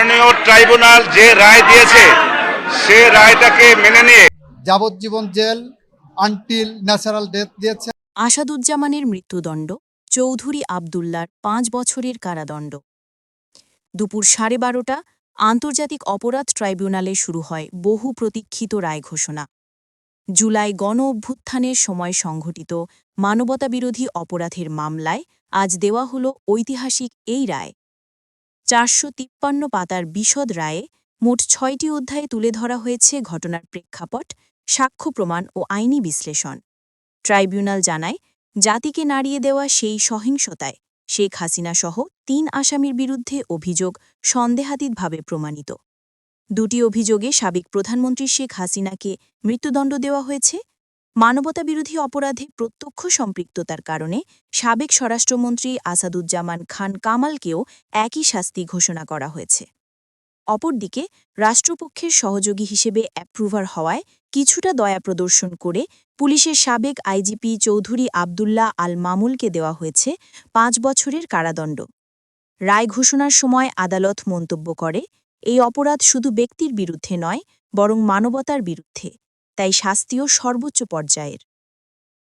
মাননীয় ট্রাইব্যুনাল যে রায় দিয়েছে সে রায়টাকে মেনে নিয়ে যাবজ্জীবন জেল আনটিল ন্যাচারাল ডেথ দিয়েছে। আসাদুজ্জামানের মৃত্যুদণ্ড চৌধুরী আবদুল্লার পাঁচ বছরের কারাদণ্ড। দুপুর সাড়ে বারোটা আন্তর্জাতিক অপরাধ ট্রাইব্যুনালে শুরু হয় বহু প্রতীক্ষিত রায় ঘোষণা। জুলাই গণ অভ্যুত্থানের সময় সংঘটিত মানবতাবিরোধী অপরাধের মামলায় আজ দেওয়া হল ঐতিহাসিক এই রায়। চারশো তিপ্পান্ন পাতার বিশদ রায়ে মোট ছয়টি অধ্যায়ে তুলে ধরা হয়েছে ঘটনার প্রেক্ষাপট, সাক্ষ্য প্রমাণ ও আইনি বিশ্লেষণ। ট্রাইব্যুনাল জানায়, জাতিকে নাড়িয়ে দেওয়া সেই সহিংসতায় শেখ হাসিনাসহ তিন আসামির বিরুদ্ধে অভিযোগ সন্দেহাতীতভাবে প্রমাণিত। দুটি অভিযোগে সাবেক প্রধানমন্ত্রী শেখ হাসিনাকে মৃত্যুদণ্ড দেওয়া হয়েছে মানবতাবিরোধী অপরাধে প্রত্যক্ষ সম্পৃক্ততার কারণে সাবেক স্বরাষ্ট্রমন্ত্রী আসাদুজ্জামান খান কামালকেও একই শাস্তি ঘোষণা করা হয়েছে। অপরদিকে, রাষ্ট্রপক্ষের সহযোগী হিসেবে অ্যাপ্রুভার হওয়ায় কিছুটা দয়া প্রদর্শন করে পুলিশের সাবেক আইজিপি চৌধুরী আবদুল্লাহ আল মামুলকে দেওয়া হয়েছে পাঁচ বছরের কারাদণ্ড। রায় ঘোষণার সময় আদালত মন্তব্য করে, এই অপরাধ শুধু ব্যক্তির বিরুদ্ধে নয়, বরং মানবতার বিরুদ্ধে। তাই শাস্তিও সর্বোচ্চ পর্যায়ের।